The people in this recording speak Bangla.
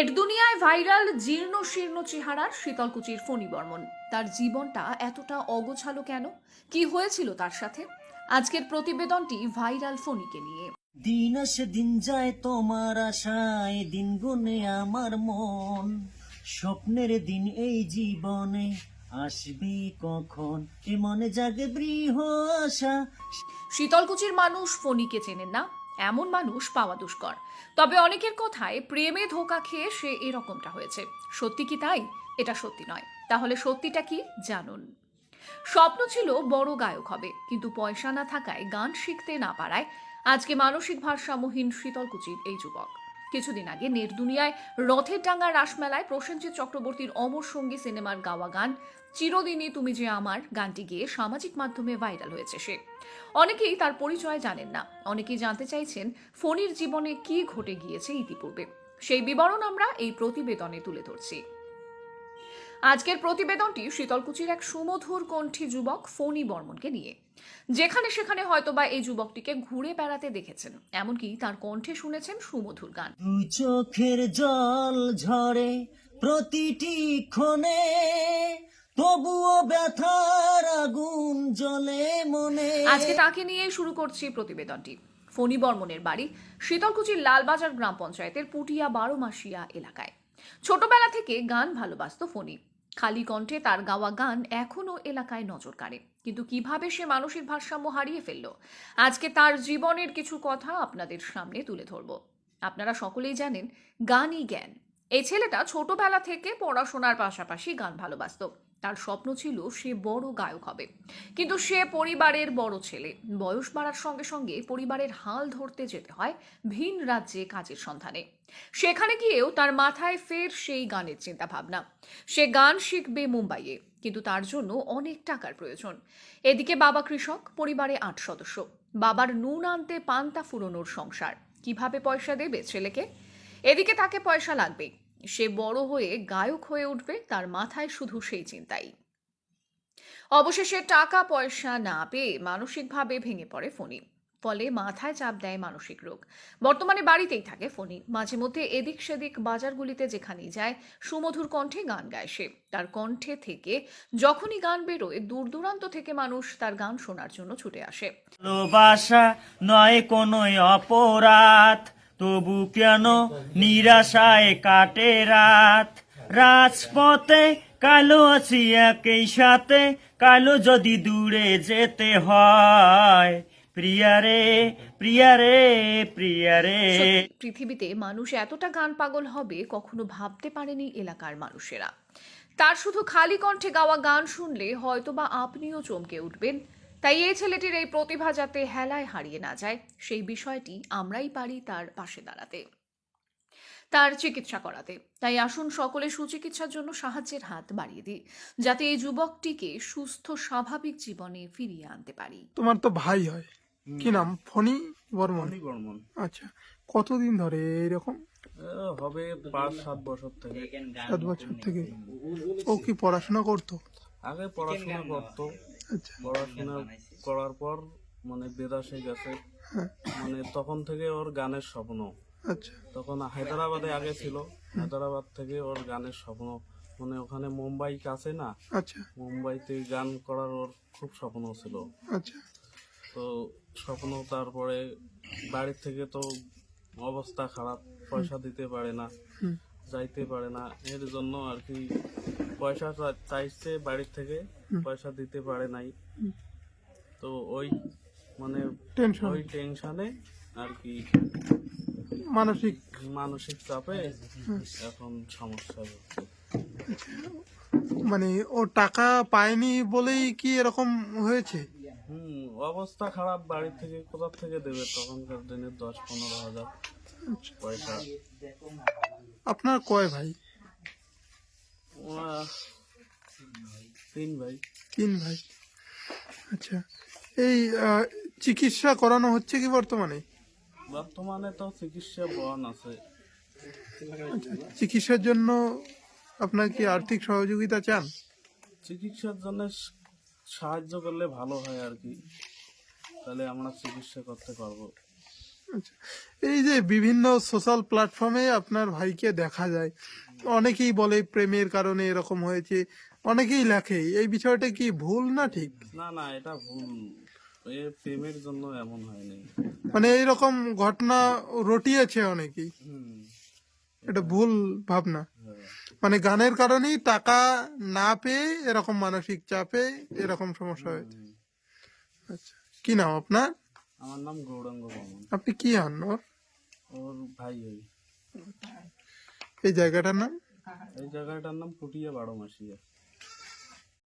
নেট দুনিয়ায় ভাইরাল জীর্ণ শীর্ণ চেহারার শীতলকুচির ফণি বর্মন তার জীবনটা এতটা অগোছালো কেন? কি হয়েছিল তার সাথে? আজকের প্রতিবেদনটি ভাইরাল ফণিকে নিয়ে। দিন আসে দিন যায় তোমার আশায় দিন গুনে আমার মন। স্বপ্নের দিন এই জীবনে আসবে কখন? এ মনে জাগে বৃহ আশা। শীতলকুচির মানুষ ফণিকে চেনেন না। এমন মানুষ পাওয়া দুষ্কর। তবে অনেকের কথায় প্রেমে ধোকা খেয়ে সে এরকমটা হয়েছে। সত্যি কি তাই? এটা সত্যি নয়। তাহলে সত্যিটা কি? জানুন। স্বপ্ন ছিল বড় গায়ক হবে, কিন্তু পয়সা না থাকায় গান শিখতে না পারায় আজকে মানসিক ভারসাম্যহীন শীতলকুচির এই যুবক। কিছুদিন আগে নেটদুনিয়ায় রথের ডাঙ্গা রাসমেলায় প্রসেনজিৎ চক্রবর্তীর অমর সঙ্গী সিনেমার গাওয়া গান, চিরদিনই তুমি যে আমার গানটি গিয়ে সামাজিক মাধ্যমে ভাইরাল হয়েছে সে। অনেকেই তার পরিচয় জানেন না। অনেকেই জানতে চাইছেন ফণির জীবনে কি ঘটে গিয়েছে ইতিপূর্বে। সেই বিবরণ আমরা এই প্রতিবেদনে তুলে ধরছি। আজকের প্রতিবেদনটি শীতলকুচির এক সুমধুর কণ্ঠী যুবক ফণি বর্মনকে নিয়ে। যেখানে সেখানে হয়তোবা এই যুবকটিকে ঘুরে বেড়াতে দেখেছেন। এমনকি তার কণ্ঠে শুনেছেন সুমধুর গান। চোখের জল ঝরে প্রতিটি ক্ষণে তবুও ব্যথার আগুন জ্বলে মনে। আজকে তাকে নিয়ে শুরু করছি প্রতিবেদনটি। ফণি বর্মনের বাড়ি শীতলকুচির লালবাজার গ্রাম পঞ্চায়েতের পুটিয়া বারোমাসিয়া এলাকায়। ছোটবেলা থেকে গান ভালোবাসত ফণি। খালি কণ্ঠে তার গাওয়া গান এখনও এলাকায় নজর কাড়ে। কিন্তু কীভাবে সে মানসিক ভারসাম্য হারিয়ে ফেলল, আজকে তার জীবনের কিছু কথা আপনাদের সামনে তুলে ধরব। আপনারা সকলেই জানেন, গানই জ্ঞান। এই ছেলেটা ছোটবেলা থেকে পড়াশোনার পাশাপাশি গান ভালোবাসত। তার স্বপ্ন ছিল সে বড় গায়ক হবে। কিন্তু সে পরিবারের বড় ছেলে। বয়স বাড়ার সঙ্গে সঙ্গে পরিবারের হাল ধরতে যেতে হয় ভিন রাজ্যে কাজের সন্ধানে। সেখানে গিয়েও তার মাথায় ফের সেই গানের চিন্তা ভাবনা সে গান শিখবে মুম্বাইয়ে, কিন্তু তার জন্য অনেক টাকার প্রয়োজন। এদিকে বাবা কৃষক, পরিবারে আট সদস্য। বাবার নুন আনতে পান্তা ফুরোনোর সংসার। কীভাবে পয়সা দেবে ছেলেকে? এদিকে তাকে পয়সা লাগবে সে বড় হয়ে গায়ক হয়ে উঠবে, তার মাথায় শুধু সেই চিন্তাই। অবশেষে টাকা পয়সা না পেয়ে মানসিকভাবে ভেঙে পড়ে ফণি। ফলে মাথায় চাপ দেয় মানসিক রোগ। বর্তমানে বাড়িতেই থাকে ফণি। মাঝে মধ্যে এদিক সেদিক বাজারগুলিতে যেখানেই যায়, সুমধুর কণ্ঠে গান গায় সে। তার কণ্ঠে থেকে যখনই গান বেরোয়, দূর দূরান্ত থেকে মানুষ তার গান শোনার জন্য ছুটে আসে। ভালোবাসা নয় কোনো অপরাধ। তবু কেন নিরাশায় কাটে রাত? রাজপথে কালো আছি একই সাথে, কালো যদি দূরে যেতে হয়। প্রিয়ারে প্রিয়ারে প্রিয়ারে। পৃথিবীতে মানুষ এতটা গান পাগল হবে কখনো ভাবতে পারেনি এলাকার মানুষেরা। তার শুধু খালি কণ্ঠে গাওয়া গান শুনলে হয়তোবা আপনিও চমকে উঠবেন। তাই এই ছেলেটির এই প্রতিভা যাতে হেলায় হারিয়ে না যায় সেই বিষয়টি আমরাই পারি তার পাশে দাঁড়াতে তার চিকিৎসা করাতে। তাই আসুন সকলে সুচিকিৎসার জন্য সাহায্যের হাত বাড়িয়ে দিই যাতে এই যুবকটিকে সুস্থ স্বাভাবিক জীবনে ফিরিয়ে আনতে পারি। তোমার তো ভাই হয়। কি নাম? ফণি বর্মন? বর্মন। আচ্ছা কতদিন ধরে এরকম? হবে পাঁচ সাত বছর থেকে। সাত বছর থেকে। ও কি পড়াশোনা করতো? আগে পড়াশোনা করতো। পড়াশোনা করার পর মানে বেদাসে গেছে। হ্যাঁ। মানে তখন থেকে ওর গানের স্বপ্ন। আচ্ছা। তখন হায়দ্রাবাদে আগে ছিল। হায়দ্রাবাদ থেকে ওর গানের স্বপ্ন। মানে ওখানে মুম্বাই কাছে না? আচ্ছা। মুম্বাইতে গান করার ওর খুব স্বপ্ন ছিল। আচ্ছা। তো স্বপ্ন তারপরে বাড়ির থেকে তো অবস্থা খারাপ। পয়সা দিতে পারে না। যাইতে পারে না। এর জন্য আর কি পয়সা চাইছে বাড়ির থেকে। পয়সা দিতে পারে নাই। তো ওই মানে টেনশন ওই টেনশনে আর কি মানসিক। মানসিক চাপে এখন সমস্যা হচ্ছে। মানে ও টাকা পায়নি বলেই কি এরকম হয়েছে? হুম অবস্থা খারাপ বাড়ি থেকে কোথা থেকে দেবে? তখনকার দিনে দশ পনেরো হাজার আচ্ছা। পয়সা। আপনার কয় ভাই? তিন ভাই। তিন ভাই। আচ্ছা এই চিকিৎসা করানো হচ্ছে কি বর্তমানে? বর্তমানে তো চিকিৎসা বহন আছে। চিকিৎসার জন্য আপনার কি আর্থিক সহযোগিতা চান? চিকিৎসার জন্য সাহায্য করলে ভালো হয় আর কি। তাহলে আমরা চিকিৎসা করতে পারব। আচ্ছা এই যে বিভিন্ন সোশ্যাল প্ল্যাটফর্মে আপনার ভাইকে দেখা যায়। অনেকেই বলে প্রেমের কারণে এরকম হয়েছে অনেকেই লেখে এই বিষয়টা কি ভুল না ঠিক? না না এটা ভুল। এ প্রেমের জন্য এমন হয়নি। মানে এইরকম ঘটনা রটিয়েছে অনেকেই। এটা ভুল ভাবনা। মানে গানের কারণেই টাকা না পেয়ে এরকম মানসিক চাপে এরকম সমস্যা হয়েছে। আচ্ছা কি নাম আপনার? আমার নাম গৌরাঙ্গ বর্মন। আপনি কি হন ওর ওর ভাই ওই। এই জায়গাটার নাম? এই জায়গাটার নাম পুটিয়া বারো মাসিয়া।